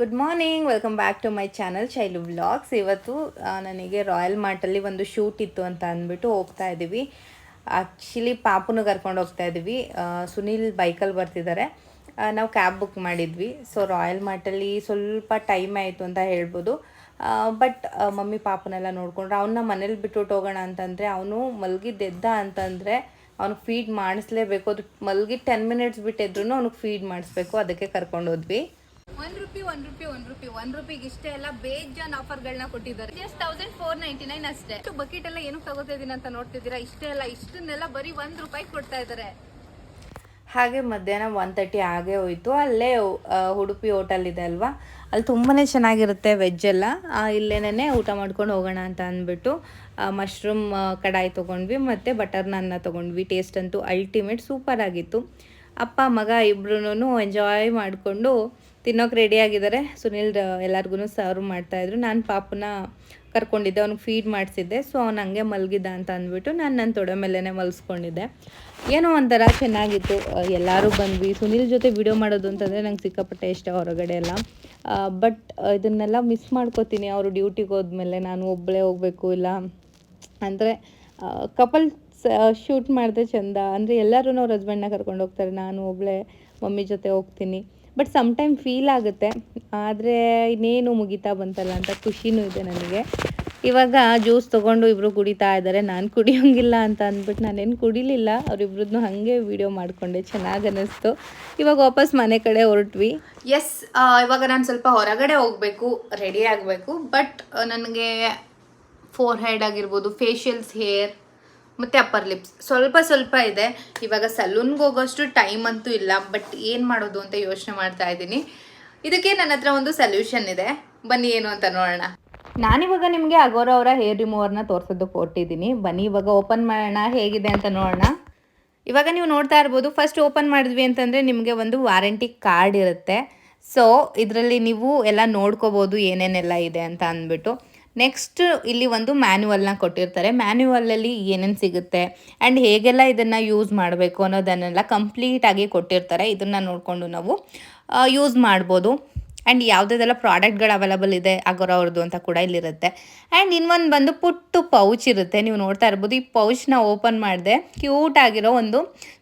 Good morning welcome back to my channel Shailu vlogs ಇವತ್ತು ನನಗೆ royal ಮಾರ್ಟಲ್ಲಿ ಒಂದು shoot ಇತ್ತು ಅಂತ ಅಂದ್ಬಿಟ್ಟು ಹೋಗ್ತಾ ಇದ್ದೀವಿ ಆ್ಯಕ್ಚುಲಿ ಪಾಪುನ ಕರ್ಕೊಂಡು ಹೋಗ್ತಾ ಇದ್ದೀವಿ ಸುನೀಲ್ ಬೈಕಲ್ಲಿ ಬರ್ತಿದ್ದಾರೆ. ನಾವು ಕ್ಯಾಬ್ ಬುಕ್ ಮಾಡಿದ್ವಿ. ಸೊ ರಾಯಲ್ ಮಾರ್ಟಲ್ಲಿ ಸ್ವಲ್ಪ ಟೈಮ್ ಆಯಿತು ಅಂತ ಹೇಳ್ಬೋದು. ಬಟ್ ಮಮ್ಮಿ ಪಾಪನೆಲ್ಲ ನೋಡಿಕೊಂಡ್ರೆ. ಅವನ್ನ ಮನೇಲಿ ಬಿಟ್ಟುಬಿಟ್ಟು ಹೋಗೋಣ ಅಂತಂದರೆ ಅವನು ಮಲಗಿದ್ದೆದ್ದ ಅಂತಂದರೆ ಅವ್ನಿಗೆ ಫೀಡ್ ಮಾಡಿಸ್ಲೇಬೇಕು. ಅದು ಮಲಗಿ ಟೆನ್ ಮಿನಿಟ್ಸ್ ಬಿಟ್ಟಿದ್ರು ಅವ್ನಿಗೆ ಫೀಡ್ ಮಾಡಿಸ್ಬೇಕು. ಅದಕ್ಕೆ ಕರ್ಕೊಂಡು ಹೋದ್ವಿ. One rupee one rupee one rupee one ರುಪಿಗೆ ಇಷ್ಟೇ ಎಲ್ಲ ಬೇಜಾನ್ ಆಫರ್ಗಳನ್ನ ಕೊಟ್ಟಿದ್ದಾರೆ. Just thousand four ninety nine ಅಷ್ಟೇ ಬಕೆಟ್ ಎಲ್ಲ ಏನು ತಗೋತಾ ಇದೀನಿ ಅಂತ ನೋಡ್ತಿದ್ದೀರಾ? ಇಷ್ಟೇ ಎಲ್ಲ ಇಷ್ಟನ್ನೆಲ್ಲ ಬರೀ ಒಂದ್ ರೂಪಾಯಿ ಕೊಡ್ತಾ ಇದಾರೆ ಹಾಗೆ ಮಧ್ಯಾಹ್ನ ಒನ್ ತರ್ಟಿ ಆಗೇ ಹೋಯಿತು. ಅಲ್ಲೇ ಉಡುಪಿ ಹೋಟೆಲ್ ಇದೆ ಅಲ್ವಾ? ಅಲ್ಲಿ ತುಂಬಾ ಚೆನ್ನಾಗಿರುತ್ತೆ ವೆಜ್ ಎಲ್ಲ. ಆ, ಇಲ್ಲೇನೇ ಊಟ ಮಾಡ್ಕೊಂಡು ಹೋಗೋಣ ಅಂತ ಅಂದ್ಬಿಟ್ಟು ಮಶ್ರೂಮ್ ಕಡಾಯಿ ತೊಗೊಂಡ್ವಿ ಮತ್ತು ಬಟರ್ ನಾನ್ನ ತೊಗೊಂಡ್ವಿ. ಟೇಸ್ಟ್ ಅಂತೂ ಅಲ್ಟಿಮೇಟ್ ಸೂಪರ್ ಆಗಿತ್ತು. ಅಪ್ಪ ಮಗ ಇಬ್ರು ಎಂಜಾಯ್ ಮಾಡಿಕೊಂಡು ತಿನ್ನೋಕೆ ರೆಡಿ ಆಗಿದ್ದಾರೆ. ಸುನಿಲ್ ಎಲ್ಲರಿಗೂ ಸರ್ವ್ ಮಾಡ್ತಾಯಿದ್ರು ನಾನು ಪಾಪನ ಕರ್ಕೊಂಡಿದ್ದೆ, ಅವ್ನಿಗೆ ಫೀಡ್ ಮಾಡಿಸಿದ್ದೆ. ಸೊ ಅವ್ನು ಹಂಗೆ ಮಲಗಿದ್ದ ಅಂತ ಅಂದ್ಬಿಟ್ಟು ನಾನು ನನ್ನ ತೊಡೆ ಮೇಲೇ ಮಲಸ್ಕೊಂಡಿದ್ದೆ. ಏನೋ ಒಂಥರ ಚೆನ್ನಾಗಿತ್ತು. ಎಲ್ಲರೂ ಬಂದ್ವಿ. ಸುನಿಲ್ ಜೊತೆ ವಿಡಿಯೋ ಮಾಡೋದು ಅಂತಂದರೆ ನಂಗೆ ಸಿಕ್ಕಾಪಟ್ಟೆ ಇಷ್ಟ ಹೊರಗಡೆ ಎಲ್ಲ. ಬಟ್ ಇದನ್ನೆಲ್ಲ ಮಿಸ್ ಮಾಡ್ಕೋತೀನಿ. ಅವರು ಡ್ಯೂಟಿಗೆ ಹೋದ್ಮೇಲೆ ನಾನು ಒಬ್ಬಳೇ ಹೋಗಬೇಕು, ಇಲ್ಲ ಅಂದರೆ ಕಪಲ್ ಶೂಟ್ ಮಾಡಿದೆ ಚಂದ. ಅಂದರೆ ಎಲ್ಲರೂ ಅವ್ರ ಹಸ್ಬೆಂಡ್ನ ಕರ್ಕೊಂಡು ಹೋಗ್ತಾರೆ. ನಾನು ಒಬ್ಬಳೇ ಮಮ್ಮಿ ಜೊತೆ ಹೋಗ್ತೀನಿ. ಬಟ್ ಸಮ್ಟೈಮ್ ಫೀಲ್ ಆಗುತ್ತೆ. ಆದರೆ ಇನ್ನೇನು ಮುಗಿತಾ ಬಂತಲ್ಲ ಅಂತ ಖುಷಿನೂ ಇದೆ ನನಗೆ. ಇವಾಗ ಜ್ಯೂಸ್ ತೊಗೊಂಡು ಇಬ್ಬರು ಕುಡಿತಾ ಇದ್ದಾರೆ. ನಾನು ಕುಡಿಯೋಂಗಿಲ್ಲ ಅಂತ ಅಂದ್ಬಿಟ್ಟು ನಾನೇನು ಕುಡಿಲಿಲ್ಲ. ಅವರಿಬ್ರದ್ದು ಹಾಗೆ ವೀಡಿಯೋ ಮಾಡಿಕೊಂಡೆ. ಚೆನ್ನಾಗಿ ಅನ್ನಿಸ್ತು ಇವಾಗ ವಾಪಸ್ ಮನೆ ಕಡೆ ಹೊರಟ್ವಿ. ಎಸ್ ಇವಾಗ ನಾನು ಸ್ವಲ್ಪ ಹೊರಗಡೆ ಹೋಗಬೇಕು ರೆಡಿ ಆಗಬೇಕು. ಬಟ್ ನನಗೆ ಫೋರ್ ಹೆಡ್ ಆಗಿರ್ಬೋದು ಫೇಶಿಯಲ್ಸ್ ಹೇರ್ ಮತ್ತು ಅಪ್ಪರ್ ಲಿಪ್ಸ್ ಸ್ವಲ್ಪ ಸ್ವಲ್ಪ ಇದೆ. ಇವಾಗ ಸಲೂನ್ಗೆ ಹೋಗೋಷ್ಟು ಟೈಮ್ ಅಂತೂ ಇಲ್ಲ. ಬಟ್ ಏನು ಮಾಡೋದು ಅಂತ ಯೋಚನೆ ಮಾಡ್ತಾ ಇದ್ದೀನಿ. ಇದಕ್ಕೆ ನನ್ನ ಹತ್ರ ಒಂದು ಸೊಲ್ಯೂಷನ್ ಇದೆ. ಬನ್ನಿ, ಏನು ಅಂತ ನೋಡೋಣ. ನಾನಿವಾಗ ನಿಮಗೆ ಅಗೋರ ಅವರ ಹೇರ್ ರಿಮೂವರ್ನ ತೋರಿಸೋದು ಕೊಟ್ಟಿದ್ದೀನಿ. ಬನ್ನಿ, ಇವಾಗ ಓಪನ್ ಮಾಡೋಣ. ಹೇಗಿದೆ ಅಂತ ನೋಡೋಣ. ಇವಾಗ ನೀವು ನೋಡ್ತಾ ಇರ್ಬೋದು ಫಸ್ಟ್ ಓಪನ್ ಮಾಡಿದ್ವಿ ಅಂತಂದರೆ ನಿಮಗೆ ಒಂದು ವಾರಂಟಿ ಕಾರ್ಡ್ ಇರುತ್ತೆ. ಸೊ ಇದರಲ್ಲಿ ನೀವು ಎಲ್ಲ ನೋಡ್ಕೋಬೋದು ಏನೇನೆಲ್ಲ ಇದೆ ಅಂತ ಅಂದ್ಬಿಟ್ಟು. ನೆಕ್ಸ್ಟ್ ಇಲ್ಲಿ ಒಂದು ಮ್ಯಾನ್ಯುವಲ್ನ ಕೊಟ್ಟಿರ್ತಾರೆ. ಮ್ಯಾನ್ಯುವಲಲ್ಲಿ ಏನೇನು ಸಿಗುತ್ತೆ ಆ್ಯಂಡ್ ಹೇಗೆಲ್ಲ ಇದನ್ನು ಯೂಸ್ ಮಾಡಬೇಕು ಅನ್ನೋದನ್ನೆಲ್ಲ ಕಂಪ್ಲೀಟಾಗಿ ಕೊಟ್ಟಿರ್ತಾರೆ. ಇದನ್ನು ನೋಡಿಕೊಂಡು ನಾವು ಯೂಸ್ ಮಾಡ್ಬೋದು. ಆ್ಯಂಡ್ ಯಾವುದಾದೆಲ್ಲ ಪ್ರಾಡಕ್ಟ್ಗಳು ಅವೈಲಬಲ್ ಇದೆ ಅಗೋರ ಅವ್ರದ್ದು ಅಂತ ಕೂಡ ಇಲ್ಲಿರುತ್ತೆ. ಆ್ಯಂಡ್ ಇನ್ನೊಂದು ಬಂದು ಪುಟ್ಟು ಪೌಚ್ ಇರುತ್ತೆ. ನೀವು ನೋಡ್ತಾ ಇರ್ಬೋದು, ಈ ಪೌಚ್ನ ಓಪನ್ ಮಾಡಿದೆ ಕ್ಯೂಟ್ ಆಗಿರೋ ಒಂದು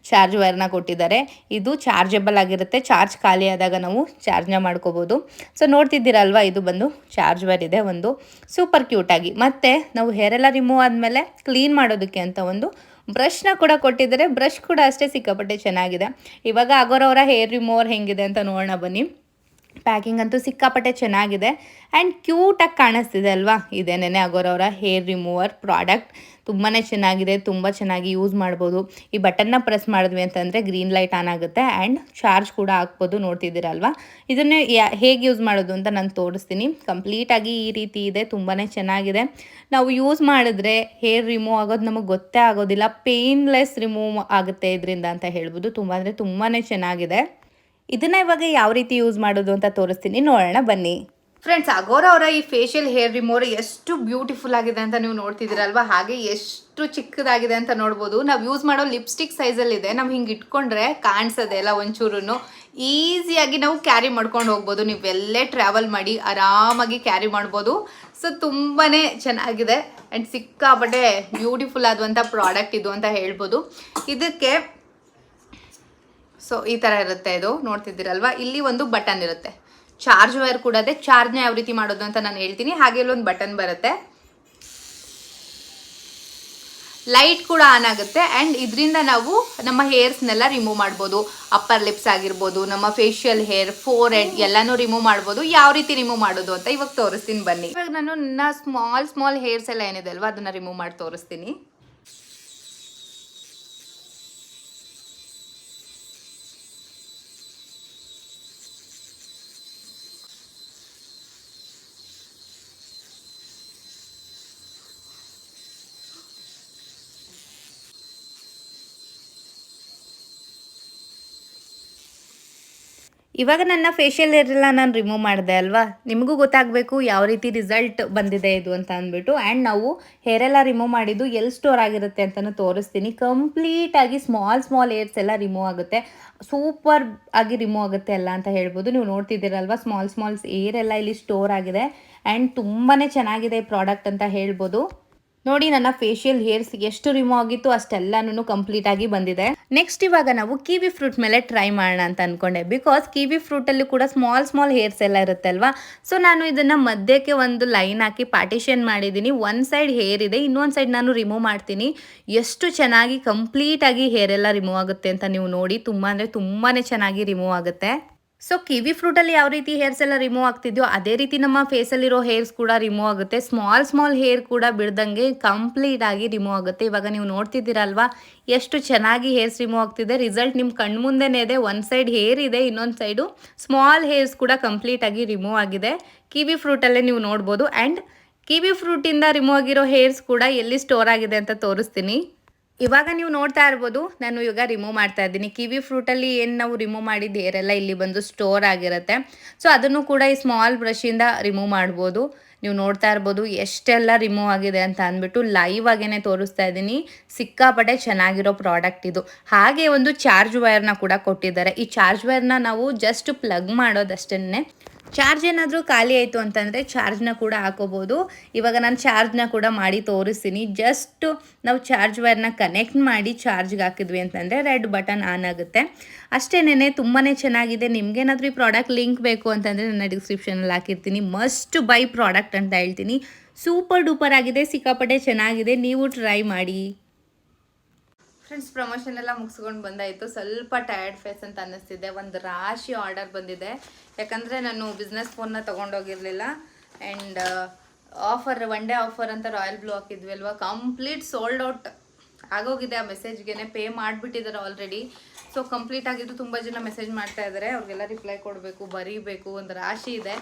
ಚಾರ್ಜ್ ವೈರ್ನ ಕೊಟ್ಟಿದ್ದಾರೆ. ಇದು ಚಾರ್ಜಬಲ್ ಆಗಿರುತ್ತೆ. ಚಾರ್ಜ್ ಖಾಲಿ ಆದಾಗ ನಾವು ಚಾರ್ಜ್ನ ಮಾಡ್ಕೋಬೋದು. ಸೊ ನೋಡ್ತಿದ್ದೀರಲ್ವ, ಇದು ಬಂದು ಚಾರ್ಜ್ ವೈರ್ ಇದೆ ಒಂದು ಸೂಪರ್ ಕ್ಯೂಟಾಗಿ ಮತ್ತು ನಾವು ಹೇರೆಲ್ಲ ರಿಮೂವ್ ಆದಮೇಲೆ ಕ್ಲೀನ್ ಮಾಡೋದಕ್ಕೆ ಅಂತ ಒಂದು ಬ್ರಷ್ನ ಕೂಡ ಕೊಟ್ಟಿದ್ದಾರೆ. ಬ್ರಷ್ ಕೂಡ ಅಷ್ಟೇ ಸಿಕ್ಕಾಪಟ್ಟೆ ಚೆನ್ನಾಗಿದೆ. ಇವಾಗ ಆಗೋರವರ ಹೇರ್ ರಿಮೂವರ್ ಹೆಂಗಿದೆ ಅಂತ ನೋಡೋಣ ಬನ್ನಿ. ಪ್ಯಾಕಿಂಗ್ ಅಂತೂ ಸಿಕ್ಕಾಪಟ್ಟೆ ಚೆನ್ನಾಗಿದೆ. ಆ್ಯಂಡ್ ಕ್ಯೂಟಾಗಿ ಕಾಣಿಸ್ತಿದೆ ಅಲ್ವಾ? ಇದೇನೇ ಅಗೋರವರ ಹೇರ್ ರಿಮೂವರ್ ಪ್ರಾಡಕ್ಟ್ ತುಂಬಾ ಚೆನ್ನಾಗಿದೆ, ತುಂಬ ಚೆನ್ನಾಗಿ ಯೂಸ್ ಮಾಡ್ಬೋದು. ಈ ಬಟನ್ನ ಪ್ರೆಸ್ ಮಾಡಿದ್ವಿ ಅಂತಂದರೆ ಗ್ರೀನ್ ಲೈಟ್ ಆನ್ ಆಗುತ್ತೆ ಆ್ಯಂಡ್ ಚಾರ್ಜ್ ಕೂಡ ಹಾಕ್ಬೋದು, ನೋಡ್ತಿದ್ದೀರಲ್ವಾ? ಇದನ್ನು ಹೇಗೆ ಯೂಸ್ ಮಾಡೋದು ಅಂತ ನಾನು ತೋರಿಸ್ತೀನಿ. ಕಂಪ್ಲೀಟಾಗಿ ಈ ರೀತಿ ಇದೆ ತುಂಬಾ ಚೆನ್ನಾಗಿದೆ. ನಾವು ಯೂಸ್ ಮಾಡಿದ್ರೆ ಹೇರ್ ರಿಮೂವ್ ಆಗೋದು ನಮಗೆ ಗೊತ್ತೇ ಆಗೋದಿಲ್ಲ. ಪೇನ್ಲೆಸ್ ರಿಮೂವ್ ಆಗುತ್ತೆ ಇದರಿಂದ ಅಂತ ಹೇಳ್ಬೋದು. ತುಂಬ ಅಂದರೆ ತುಂಬಾ ಚೆನ್ನಾಗಿದೆ. ಇದನ್ನ ಇವಾಗ ಯಾವ ರೀತಿ ಯೂಸ್ ಮಾಡೋದು ಅಂತ ತೋರಿಸ್ತೀನಿ. ನೋಡೋಣ, ಬನ್ನಿ. ಫ್ರೆಂಡ್ಸ್ ಅಗೋರ ಅವರ ಈ ಫೇಶಿಯಲ್ ಹೇರ್ ರಿಮೂವರ್ ಎಷ್ಟು ಬ್ಯೂಟಿಫುಲ್ ಆಗಿದೆ ಅಂತ ನೀವು ನೋಡ್ತಿದ್ದೀರಲ್ವಾ? ಹಾಗೆ ಎಷ್ಟು ಚಿಕ್ಕದಾಗಿದೆ ಅಂತ ನೋಡ್ಬೋದು. ನಾವು ಯೂಸ್ ಮಾಡೋ ಲಿಪ್ಸ್ಟಿಕ್ ಸೈಜಲ್ಲಿ ಇದೆ. ನಾವು ಹಿಂಗೆ ಇಟ್ಕೊಂಡ್ರೆ ಕಾಣಿಸೋದೆ ಎಲ್ಲ ಒಂಚೂರು ಈಸಿಯಾಗಿ ನಾವು ಕ್ಯಾರಿ ಮಾಡ್ಕೊಂಡು ಹೋಗ್ಬೋದು. ನೀವೆಲ್ಲೇ ಟ್ರಾವೆಲ್ ಮಾಡಿ ಆರಾಮಾಗಿ ಕ್ಯಾರಿ ಮಾಡ್ಬೋದು. ಸೊ ತುಂಬಾ ಚೆನ್ನಾಗಿದೆ. ಆ್ಯಂಡ್ ಸಿಕ್ಕಾಪಟ್ಟೆ ಬ್ಯೂಟಿಫುಲ್ ಆದಂಥ ಪ್ರಾಡಕ್ಟ್ ಇದು ಅಂತ ಹೇಳ್ಬೋದು. ಇದಕ್ಕೆ ಸೊ ಈ ಥರ ಇರುತ್ತೆ ಇದು. ನೋಡ್ತಿದ್ದೀರಲ್ವಾ? ಇಲ್ಲಿ ಒಂದು ಬಟನ್ ಇರುತ್ತೆ. ಚಾರ್ಜ್ ವೈರ್ ಕೂಡ ಅದೇ. ಚಾರ್ಜ್ನ ಯಾವ ರೀತಿ ಮಾಡೋದು ಅಂತ ನಾನು ಹೇಳ್ತೀನಿ. ಹಾಗೆ ಇಲ್ಲೊಂದು ಬಟನ್ ಬರುತ್ತೆ. ಲೈಟ್ ಕೂಡ ಆನ್ ಆಗುತ್ತೆ. ಆ್ಯಂಡ್ ಇದರಿಂದ ನಾವು ನಮ್ಮ ಹೇರ್ಸ್ನೆಲ್ಲ ರಿಮೂವ್ ಮಾಡ್ಬೋದು. ಅಪ್ಪರ್ ಲಿಪ್ಸ್ ಆಗಿರ್ಬೋದು, ನಮ್ಮ ಫೇಶಿಯಲ್ ಹೇರ್ ಫೋರ್ ಹೆಡ್ ಎಲ್ಲನೂ ರಿಮೂವ್ ಮಾಡ್ಬೋದು. ಯಾವ ರೀತಿ ರಿಮೂವ್ ಮಾಡೋದು ಅಂತ ಇವಾಗ ತೋರಿಸ್ತೀನಿ ಬನ್ನಿ. ಇವಾಗ ನಾನು ನನ್ನ ಸ್ಮಾಲ್ ಸ್ಮಾಲ್ ಹೇರ್ಸ್ ಎಲ್ಲ ಏನಿದೆ ಅಲ್ವಾ? ಅದನ್ನ ರಿಮೂವ್ ಮಾಡಿ ತೋರಿಸ್ತೀನಿ. ಇವಾಗ ನನ್ನ ಫೇಶಿಯಲ್ ಹೇರ್ ಎಲ್ಲ ನಾನು ರಿಮೂವ್ ಮಾಡಿದೆ ಅಲ್ವಾ? ನಿಮಗೂ ಗೊತ್ತಾಗಬೇಕು ಯಾವ ರೀತಿ ರಿಸಲ್ಟ್ ಬಂದಿದೆ ಇದು ಅಂತ ಅಂದ್ಬಿಟ್ಟು. ಆ್ಯಂಡ್ ನಾವು ಹೇರ್ ಎಲ್ಲ ರಿಮೂವ್ ಮಾಡಿದ್ದು ಎಲ್ಲಿ ಸ್ಟೋರ್ ಆಗಿರುತ್ತೆ ಅಂತಲೂ ತೋರಿಸ್ತೀನಿ. ಕಂಪ್ಲೀಟಾಗಿ ಸ್ಮಾಲ್ ಸ್ಮಾಲ್ ಏರ್ಸ್ ಎಲ್ಲ ರಿಮೂವ್ ಆಗುತ್ತೆ. ಸೂಪರ್ ಆಗಿ ರಿಮೂವ್ ಆಗುತ್ತೆ ಅಲ್ಲ ಅಂತ ಹೇಳ್ಬೋದು. ನೀವು ನೋಡ್ತಿದ್ದೀರಲ್ವಾ ಸ್ಮಾಲ್ ಸ್ಮಾಲ್ಸ್ ಏರ್ ಎಲ್ಲ ಇಲ್ಲಿ ಸ್ಟೋರ್ ಆಗಿದೆ. ಆ್ಯಂಡ್ ತುಂಬಾ ಚೆನ್ನಾಗಿದೆ ಪ್ರಾಡಕ್ಟ್ ಅಂತ ಹೇಳ್ಬೋದು. ನೋಡಿ ನನ್ನ ಫೇಶಿಯಲ್ ಹೇರ್ಸ್ ಎಷ್ಟು ರಿಮೂವ್ ಆಗಿತ್ತು ಅಷ್ಟೆಲ್ಲಾನು ಕಂಪ್ಲೀಟ್ ಆಗಿ ಬಂದಿದೆ. ನೆಕ್ಸ್ಟ್ ಇವಾಗ ನಾವು ಕಿವಿ ಫ್ರೂಟ್ ಮೇಲೆ ಟ್ರೈ ಮಾಡೋಣ ಅಂತ ಅನ್ಕೊಂಡೆ. ಬಿಕಾಸ್ ಕಿವಿ ಫ್ರೂಟಲ್ಲಿ ಕೂಡ ಸ್ಮಾಲ್ ಸ್ಮಾಲ್ ಹೇರ್ಸ್ ಎಲ್ಲ ಇರುತ್ತೆ ಅಲ್ವಾ? ಸೊ ನಾನು ಇದನ್ನು ಮಧ್ಯಕ್ಕೆ ಒಂದು ಲೈನ್ ಹಾಕಿ ಪಾರ್ಟಿಷನ್ ಮಾಡಿದ್ದೀನಿ. ಒಂದು ಸೈಡ್ ಹೇರ್ ಇದೆ, ಇನ್ನೊಂದು ಸೈಡ್ ನಾನು ರಿಮೂವ್ ಮಾಡ್ತೀನಿ. ಎಷ್ಟು ಚೆನ್ನಾಗಿ ಕಂಪ್ಲೀಟಾಗಿ ಹೇರ್ ಎಲ್ಲ ರಿಮೂವ್ ಆಗುತ್ತೆ ಅಂತ ನೀವು ನೋಡಿ. ತುಂಬ ಅಂದರೆ ತುಂಬಾ ಚೆನ್ನಾಗಿ ರಿಮೂವ್ ಆಗುತ್ತೆ. ಸೊ ಕಿವಿ ಫ್ರೂಟಲ್ಲಿ ಯಾವ ರೀತಿ ಹೇರ್ಸ್ ಎಲ್ಲ ರಿಮೂವ್ ಆಗ್ತಿದ್ಯೋ, ಅದೇ ರೀತಿ ನಮ್ಮ ಫೇಸಲ್ಲಿರೋ ಹೇರ್ಸ್ ಕೂಡ ರಿಮೂವ್ ಆಗುತ್ತೆ. ಸ್ಮಾಲ್ ಸ್ಮಾಲ್ ಹೇರ್ ಕೂಡ ಬಿಡ್ದಂಗೆ ಕಂಪ್ಲೀಟ್ ಆಗಿ ರಿಮೂವ್ ಆಗುತ್ತೆ. ಇವಾಗ ನೀವು ನೋಡ್ತಿದ್ದೀರಲ್ವಾ, ಎಷ್ಟು ಚೆನ್ನಾಗಿ ಹೇರ್ಸ್ ರಿಮೂವ್ ಆಗ್ತಿದೆ. ರಿಸಲ್ಟ್ ನಿಮ್ಮ ಕಣ್ಮುಂದೆನೇ ಇದೆ ಒಂದು ಸೈಡ್ ಹೇರ್ ಇದೆ, ಇನ್ನೊಂದು ಸೈಡು ಸ್ಮಾಲ್ ಹೇರ್ಸ್ ಕೂಡ ಕಂಪ್ಲೀಟ್ ಆಗಿ ರಿಮೂವ್ ಆಗಿದೆ. ಕಿವಿ ಫ್ರೂಟಲ್ಲೇ ನೀವು ನೋಡ್ಬೋದು. ಆ್ಯಂಡ್ ಕಿವಿ ಫ್ರೂಟಿಂದ ರಿಮೂವ್ ಆಗಿರೋ ಹೇರ್ಸ್ ಕೂಡ ಎಲ್ಲಿ ಸ್ಟೋರ್ ಆಗಿದೆ ಅಂತ ತೋರಿಸ್ತೀನಿ. ಇವಾಗ ನೀವು ನೋಡ್ತಾ ಇರ್ಬೋದು, ನಾನು ಇವಾಗ ರಿಮೂವ್ ಮಾಡ್ತಾ ಇದ್ದೀನಿ. ಕಿವಿ ಫ್ರೂಟಲ್ಲಿ ಏನು ನಾವು ರಿಮೂವ್ ಮಾಡಿದ ಏರೆಲ್ಲ ಇಲ್ಲಿ ಬಂದು ಸ್ಟೋರ್ ಆಗಿರುತ್ತೆ. ಸೊ ಅದನ್ನು ಕೂಡ ಈ ಸ್ಮಾಲ್ ಬ್ರಷಿಂದ ರಿಮೂವ್ ಮಾಡ್ಬೋದು. ನೀವು ನೋಡ್ತಾ ಇರ್ಬೋದು, ಎಷ್ಟೆಲ್ಲ ರಿಮೂವ್ ಆಗಿದೆ ಅಂತ ಅಂದ್ಬಿಟ್ಟು ಲೈವ್ ಆಗೇ ತೋರಿಸ್ತಾ ಇದ್ದೀನಿ. ಸಿಕ್ಕಾಪಟ್ಟೆ ಚೆನ್ನಾಗಿರೋ ಪ್ರಾಡಕ್ಟ್ ಇದು. ಹಾಗೆ ಒಂದು ಚಾರ್ಜ್ ವೈರ್ನ ಕೂಡ ಕೊಟ್ಟಿದ್ದಾರೆ. ಈ ಚಾರ್ಜ್ ವೈರ್ನ ನಾವು ಜಸ್ಟ್ ಪ್ಲಗ್ ಮಾಡೋದಷ್ಟೇ ಚಾರ್ಜ್ ಏನಾದರೂ ಖಾಲಿ ಆಯಿತು ಅಂತಂದರೆ ಚಾರ್ಜ್ನ ಕೂಡ ಹಾಕೋಬೋದು. ಇವಾಗ ನಾನು ಚಾರ್ಜ್ನ ಕೂಡ ಮಾಡಿ ತೋರಿಸ್ತೀನಿ. ಜಸ್ಟ್ ನಾವು ಚಾರ್ಜ್ ವೈರ್ನ ಕನೆಕ್ಟ್ ಮಾಡಿ ಚಾರ್ಜ್ಗೆ ಹಾಕಿದ್ವಿ ಅಂತಂದರೆ ರೆಡ್ ಬಟನ್ ಆನ್ ಆಗುತ್ತೆ. ಅಷ್ಟೇನೇ ತುಂಬಾ ಚೆನ್ನಾಗಿದೆ. ನಿಮಗೇನಾದರೂ ಈ ಪ್ರಾಡಕ್ಟ್ ಲಿಂಕ್ ಬೇಕು ಅಂತಂದರೆ ನನ್ನ ಡಿಸ್ಕ್ರಿಪ್ಷನಲ್ಲಿ ಹಾಕಿರ್ತೀನಿ. ಮಸ್ಟ್ ಬೈ ಪ್ರಾಡಕ್ಟ್ ಅಂತ ಹೇಳ್ತೀನಿ. ಸೂಪರ್ ಡೂಪರ್ ಆಗಿದೆ. ಸಿಕ್ಕಾಪಟ್ಟೆ ಚೆನ್ನಾಗಿದೆ. ನೀವು ಟ್ರೈ ಮಾಡಿ. ಫ್ರೆಂಡ್ಸ್ ಪ್ರಮೋಷನ್ ಎಲ್ಲ ಮುಗಿಸ್ಕೊಂಡು ಬಂದಾಯಿತು. ಸ್ವಲ್ಪ ಟಯರ್ಡ್ ಫೇಸ್ ಅಂತ ಅನ್ನಿಸ್ತಿದೆ. ಒಂದು ರಾಶಿ ಆರ್ಡರ್ ಬಂದಿದೆ. ಯಾಕಂದರೆ ನಾನು ಬಿಸ್ನೆಸ್ ಫೋನ್ನ ತೊಗೊಂಡೋಗಿರಲಿಲ್ಲ. And offer one day offer ಅಂತ ರಾಯಲ್ ಬ್ಲೂ ಹಾಕಿದ್ವಿ ಅಲ್ವಾ ಕಂಪ್ಲೀಟ್ ಸೋಲ್ಡ್ ಔಟ್ ಆಗೋಗಿದೆ ಆ ಮೆಸೇಜ್ಗೆ ಪೇ ಮಾಡಿಬಿಟ್ಟಿದ್ದಾರೆ ಆಲ್ರೆಡಿ ಸೊ ಕಂಪ್ಲೀಟ್ ಆಗಿದ್ದು ತುಂಬ ಜನ ಮೆಸೇಜ್ ಮಾಡ್ತಾ ಇದ್ದಾರೆ ಅವ್ರಿಗೆಲ್ಲ ರಿಪ್ಲೈ ಕೊಡಬೇಕು, ಬರೀಬೇಕು, ಒಂದು ರಾಶಿ ಇದೆ.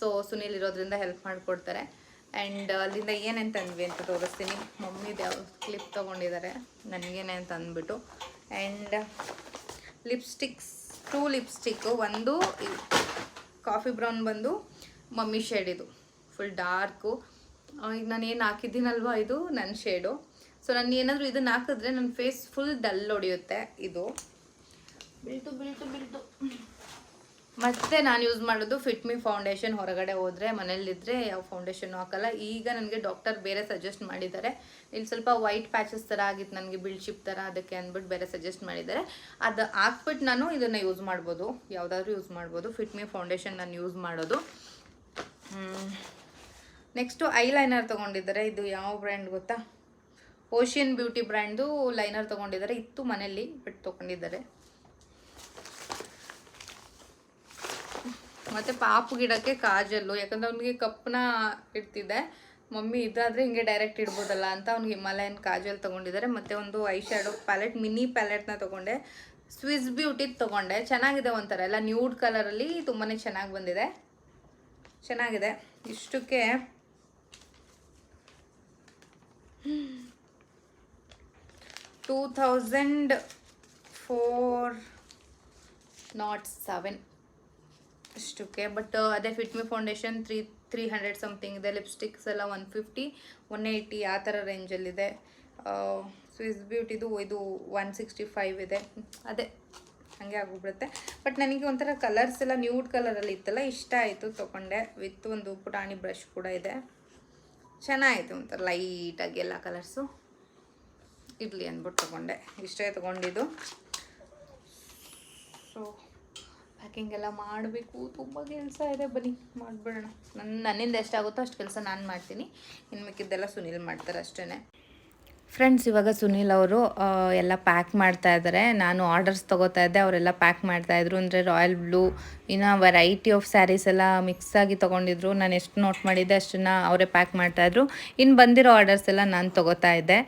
ಸೊ ಸುನೀಲ್ ಇರೋದ್ರಿಂದ ಹೆಲ್ಪ್ ಮಾಡಿಕೊಡ್ತಾರೆ. ಆ್ಯಂಡ್ ಅಲ್ಲಿಂದ ಏನೇನು ತಂದ್ವಿ ಅಂತ ತೋರಿಸ್ತೀನಿ. ಮಮ್ಮಿದು ಯಾವ ಕ್ಲಿಪ್ ತೊಗೊಂಡಿದ್ದಾರೆ. ನನಗೇನೆ ಅಂತ ಅಂದ್ಬಿಟ್ಟು. ಆ್ಯಂಡ್ ಲಿಪ್ಸ್ಟಿಕ್ಸ್ ಟೂ ಲಿಪ್ಸ್ಟಿಕ್ಕು ಒಂದು ಕಾಫಿ ಬ್ರೌನ್ ಬಂದು ಮಮ್ಮಿ ಶೇಡ್ ಇದು. ಫುಲ್ ಡಾರ್ಕು ಈಗ ನಾನು ಏನು ಹಾಕಿದ್ದೀನಲ್ವ ಇದು? ನನ್ನ ಶೇಡು ಸೊ ನಾನು ಏನಾದರೂ ಇದನ್ನು ಹಾಕಿದ್ರೆ ನನ್ನ ಫೇಸ್ ಫುಲ್ ಡಲ್ ಹೊಡೆಯುತ್ತೆ ಇದು. ಬಿಳ್ತು ಬಿಳ್ತು ಬಿಳ್ತು ಮತ್ತೆ ನಾನು ಯೂಸ್ ಮಾಡೋದು ಫಿಟ್ ಮಿ ಫೌಂಡೇಶನ್ ಹೊರಗಡೆ ಹೋದರೆ ಮನೇಲಿದ್ದರೆ ಯಾವ ಫೌಂಡೇಶನ್ ಹಾಕಲ್ಲ. ಈಗ ನನಗೆ ಡಾಕ್ಟರ್ ಬೇರೆ ಸಜೆಸ್ಟ್ ಮಾಡಿದ್ದಾರೆ. ಇಲ್ಲಿ ಸ್ವಲ್ಪ ವೈಟ್ ಪ್ಯಾಚಸ್ ಥರ ಆಗಿತ್ತು ನನಗೆ ಬಿಲ್ಶಿಪ್ ಥರ ಅದಕ್ಕೆ ಅಂದ್ಬಿಟ್ಟು ಬೇರೆ ಸಜೆಸ್ಟ್ ಮಾಡಿದ್ದಾರೆ. ಅದು ಹಾಕ್ಬಿಟ್ಟು ನಾನು ಇದನ್ನು ಯೂಸ್ ಮಾಡ್ಬೋದು. ಯಾವುದಾದ್ರೂ ಯೂಸ್ ಮಾಡ್ಬೋದು. ಫಿಟ್ ಮಿ ಫೌಂಡೇಶನ್ ನಾನು ಯೂಸ್ ಮಾಡೋದು. ನೆಕ್ಸ್ಟು ಐ ಲೈನರ್ ತೊಗೊಂಡಿದ್ದಾರೆ. ಇದು ಯಾವ ಬ್ರ್ಯಾಂಡ್ ಗೊತ್ತಾ? ಓಷಿಯನ್ ಬ್ಯೂಟಿ ಬ್ರ್ಯಾಂಡು ಲೈನರ್ ತೊಗೊಂಡಿದ್ದಾರೆ. ಇತ್ತು ಮನೇಲಿ ಬಟ್ ತೊಗೊಂಡಿದ್ದಾರೆ. ಮತ್ತು ಪಾಪು ಗಿಡಕ್ಕೆ ಕಾಜಲ್ಲು. ಯಾಕಂದ್ರೆ ಅವ್ನಿಗೆ ಕಪ್ಪನ್ನ ಇಡ್ತಿದ್ದೆ. ಮಮ್ಮಿ ಇದಾದರೆ ಹಿಂಗೆ ಡೈರೆಕ್ಟ್ ಇಡ್ಬೋದಲ್ಲ ಅಂತ ಅವ್ನಿಗೆ ಹಿಮಾಲಯನ್ ಕಾಜಲ್ ತೊಗೊಂಡಿದ್ದಾರೆ. ಮತ್ತು ಒಂದು ಐ ಶ್ಯಾಡೋ ಪ್ಯಾಲೆಟ್ ಮಿನಿ ಪ್ಯಾಲೆಟ್ನ ತೊಗೊಂಡೆ. ಸ್ವಿಸ್ ಬ್ಯೂಟಿದ್ ತೊಗೊಂಡೆ. ಚೆನ್ನಾಗಿದೆ ಒಂಥರ. ಎಲ್ಲ ನ್ಯೂಡ್ ಕಲರಲ್ಲಿ ತುಂಬಾ ಚೆನ್ನಾಗಿ ಬಂದಿದೆ. ಚೆನ್ನಾಗಿದೆ. ಇಷ್ಟಕ್ಕೆ two thousand four nought seven ಅಷ್ಟಕ್ಕೆ ಬಟ್ ಅದೇ Fit Me foundation three three hundred something ಇದೆ. ಲಿಪ್ಸ್ಟಿಕ್ಸ್ ಎಲ್ಲ ಒನ್ ಫಿಫ್ಟಿ ಒನ್ ಏಯ್ಟಿ ಆ ಥರ ರೇಂಜಲ್ಲಿದೆ ಸ್ವಿಸ್ ಬ್ಯೂಟಿದು ಇದು ಒನ್ ಸಿಕ್ಸ್ಟಿ ಫೈವ್ ಇದೆ ಅದೇ, ಹಾಗೆ ಆಗೋಗ್ಬಿಡುತ್ತೆ ಬಟ್ ನನಗೆ ಒಂಥರ ಕಲರ್ಸ್ ಎಲ್ಲ ನ್ಯೂಡ್ ಕಲರಲ್ಲಿ ಇತ್ತಲ್ಲ, ಇಷ್ಟ ಆಯಿತು ತೊಗೊಂಡೆ. ವಿತ್ ಒಂದು ಪುಟಾಣಿ ಬ್ರಷ್ ಕೂಡ ಇದೆ. ಚೆನ್ನಾಗಿತ್ತು ಒಂಥರ ಲೈಟಾಗಿ ಎಲ್ಲ ಕಲರ್ಸು ಇರಲಿ ಅಂದ್ಬಿಟ್ಟು ತೊಗೊಂಡೆ. ಇಷ್ಟೇ ತೊಗೊಂಡಿದ್ದು. ಸೊ ಪ್ಯಾಕಿಂಗ್ ಎಲ್ಲ ಮಾಡಬೇಕು. ತುಂಬ ಕೆಲಸ ಇದೆ. ಬನ್ನಿ, ಮಾಡಿಬಿಡೋಣ. ನನ್ನ ನನ್ನಿಂದ ಎಷ್ಟಾಗುತ್ತೋ ಅಷ್ಟು ಕೆಲಸ ನಾನು ಮಾಡ್ತೀನಿ. ಇನ್ನು ಮಿಕ್ಕಿದ್ದೆಲ್ಲ ಸುನೀಲ್ ಮಾಡ್ತಾರೆ ಅಷ್ಟೇ ಫ್ರೆಂಡ್ಸ್ ಇವಾಗ ಸುನೀಲ್ ಅವರು ಎಲ್ಲ ಪ್ಯಾಕ್ ಮಾಡ್ತಾ ಇದ್ದಾರೆ ನಾನು ಆರ್ಡರ್ಸ್ ತೊಗೋತಾ ಇದ್ದೆ. ಅವರೆಲ್ಲ ಪ್ಯಾಕ್ ಮಾಡ್ತಾಯಿದ್ರು ಅಂದರೆ ರಾಯಲ್ ಬ್ಲೂ ಇನ್ನು ವೆರೈಟಿ ಆಫ್ ಸ್ಯಾರೀಸ್ ಎಲ್ಲ ಮಿಕ್ಸ್ ಆಗಿ ತೊಗೊಂಡಿದ್ರು. ನಾನು ಎಷ್ಟು ನೋಟ್ ಮಾಡಿದ್ದೆ ಅಷ್ಟನ್ನು ಅವರೇ ಪ್ಯಾಕ್ ಮಾಡ್ತಾಯಿದ್ರು ಇನ್ನು ಬಂದಿರೋ ಆರ್ಡರ್ಸ್ ಎಲ್ಲ ನಾನು ತೊಗೋತಾ ಇದ್ದೆ.